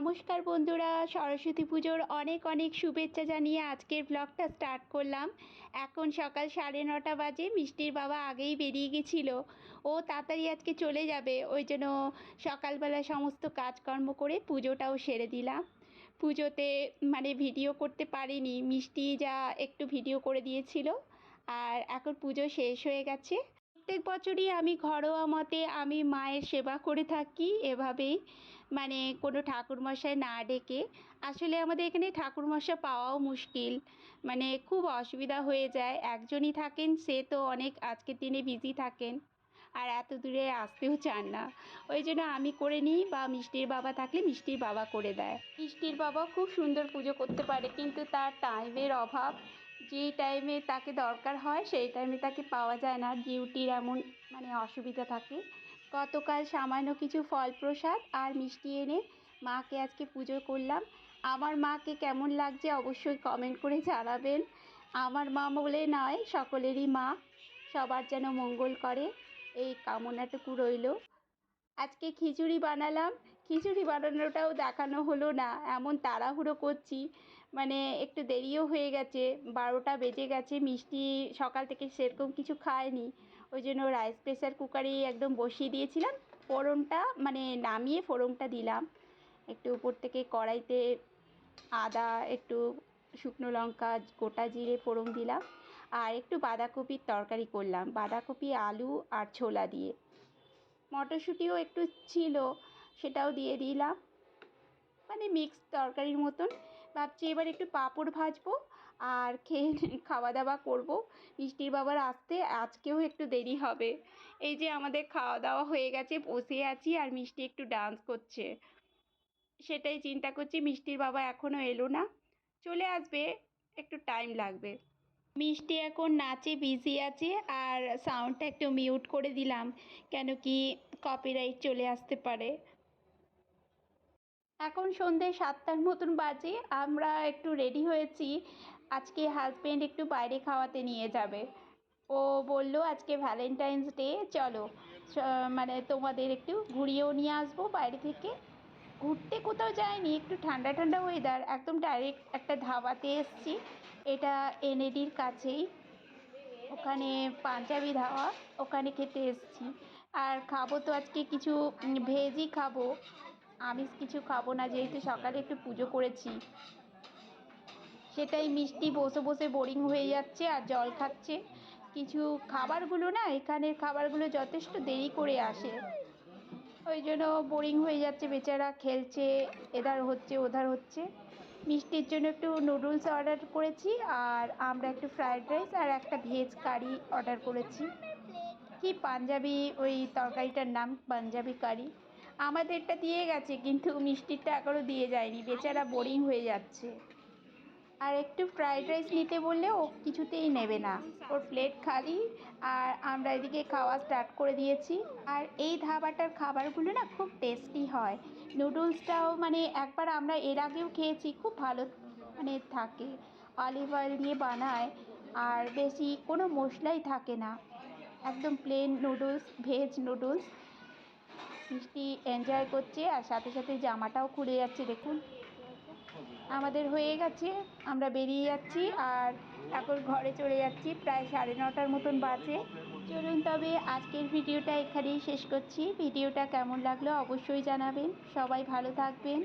নমস্কার বন্ধুরা, সরস্বতী পুজোর অনেক অনেক শুভেচ্ছা জানিয়ে আজকের ব্লগটা স্টার্ট করলাম। এখন সকাল সাড়ে নটা বাজে, মিষ্টির বাবা আগেই বেরিয়ে গেছিল। ও তাড়াতাড়ি আজকে চলে যাবে, ওই জন্য সকালবেলা সমস্ত কাজকর্ম করে পুজোটাও সেরে দিলাম। পুজোতে মানে ভিডিও করতে পারিনি, মিষ্টি যা একটু ভিডিও করে দিয়েছিল। আর এখন পুজো শেষ হয়ে গেছে। প্রত্যেক বছরই আমি ঘরোয়া মতে আমি মায়ের সেবা করে থাকি এভাবেই। মানে কোনো ঠাকুরমশাই না ডেকে। আসলে আমাদের এখানে ঠাকুরমশাই পাওয়াও মুশকিল। মানে খুব অসুবিধা হয়ে যায়। একজনই থাকেন, সে তো অনেক আজকের দিনে বিজি থাকেন। আর এত দূরে আসতেও চান না। ওই জন্য আমি করে নিই বা মিষ্টির বাবা থাকলে মিষ্টির বাবা করে দেয়। মিষ্টির বাবা খুব সুন্দর পুজো করতে পারে, কিন্তু তার টাইমের অভাব যেই টাইমে তাকে দরকার হয়, সেই টাইমে তাকে পাওয়া যায় না। ডিউটির এমন মানে অসুবিধা থাকে। গতকাল সামান্য কিছু ফল প্রসাদ আর মিষ্টি এনে মাকে আজকে পুজো করলাম। আমার মাকে কেমন লাগছে অবশ্যই কমেন্ট করে জানাবেন। আমার মা বলে নয়, সকলেরই মা। সবার যেন মঙ্গল করে। এই কামনাটুকু রইল। আজকে খিচুড়ি বানালাম। খিচুড়ি বানানোটাও দেখানো হলো না। এমন তাড়াহুড়ো করছি। মানে একটু দেরিও হয়ে গেছে। বারোটা বেজে গেছে। মিষ্টি সকাল থেকে সেরকম কিছু খায়নি ওই জন্য রাইস প্রেসার কুকারে একদম বসিয়ে দিয়েছিলাম। ফোড়নটা মানে নামিয়ে ফোড়নটা দিলাম। একটু উপর থেকে কড়াইতে আদা, একটু শুকনো লঙ্কা, গোটা জিরে ফোড়ন দিলাম। আর একটু বাঁধাকপির তরকারি করলাম। বাঁধাকপি, আলু আর ছোলা দিয়ে। মটরশুঁটিও একটু ছিল। সেটাও দিয়ে দিলাম। মানে মিক্সড তরকারির মতন। ভাবছি এবার একটু পাঁপড় ভাজবো আর খেয়ে খাওয়া দাওয়া করব। মিষ্টির বাবার আসতে আজকেও একটু দেরি হবে। এই যে আমাদের খাওয়া দাওয়া হয়ে গেছে, বসে আছি আর মিষ্টি একটু ডান্স করছে। সেটাই চিন্তা করছি মিষ্টির বাবা এখনও এলো না। চলে আসবে, একটু টাইম লাগবে। মিষ্টি এখন নাচে বিজি আছে আর সাউন্ডটা একটু মিউট করে দিলাম। কেন কি কপিরাইট চলে আসতে পারে। এখন সন্ধে সাতটার মতন বাজে, আমরা একটু রেডি হয়েছি। আজকে হাজব্যান্ড একটু বাইরে খাওয়াতে নিয়ে যাবে। ও বলল, আজকে ভ্যালেন্টাইন্স ডে চলো। মানে তোমাদের একটু ঘুরিয়েও নিয়ে আসব বাইরে থেকে। ঘুরতে কোথাও যায়নি একটু ঠান্ডা ঠান্ডা ওয়েদার একদম ডাইরেক্ট একটা ধাবাতে এসছি। এটা এনএডির কাছেই। ওখানে পাঞ্জাবি ধাবা, ওখানে খেতে এসছি। আর খাব তো আজকে কিছু ভেজই খাব। আমিষ কিছু খাব না, যেহেতু সকালে একটু পুজো করেছি। সেটাই মিষ্টি বসে বসে বোরিং হয়ে যাচ্ছে আর জল খাচ্ছে। কিছু খাবারগুলো না, এখানের খাবারগুলো যথেষ্ট দেরি করে আসে। ওই জন্য বোরিং হয়ে যাচ্ছে, বেচারা খেলছে, এধার হচ্ছে, ওধার হচ্ছে। মিষ্টির জন্য একটু নুডলস অর্ডার করেছি আর আমরা একটু ফ্রায়েড রাইস আর একটা ভেজ কারি অর্ডার করেছি। কি পাঞ্জাবি, ওই তরকারিটার নাম পাঞ্জাবি কারি আমাদেরটা দিয়ে গেছে, কিন্তু মিষ্টিরটা এখনও দিয়ে যায়নি। বেচারা বোরিং হয়ে যাচ্ছে। আর একটু ফ্রায়েড রাইস নিতে বললে ও কিছুতেই নেবে না। ওর প্লেট খালি, আর আমরা এদিকে খাওয়া স্টার্ট করে দিয়েছি। আর এই ধাবাটার খাবারগুলো না খুব টেস্টি হয়। নুডলসটাও মানে একবার আমরা এর আগেও খেয়েছি, খুব ভালো মানে থাকে। অলিভ অয়েল দিয়ে বানায়, আর বেশি কোনো মশলাই থাকে না। একদম প্লেন নুডলস ভেজ নুডলস মিষ্টি এনজয় করছে আর সাথে সাথে জামাটাও খুলে যাচ্ছে, দেখুন। আমাদের হয়ে গেছে, আমরা বেরিয়ে যাচ্ছি আর এখন ঘরে চলে যাচ্ছি, প্রায় সাড়ে নটার মতন বাজে। চলুন তবে আজকের ভিডিওটা এখানেই শেষ করছি। ভিডিওটা কেমন লাগল অবশ্যই জানাবেন। সবাই ভালো থাকবেন।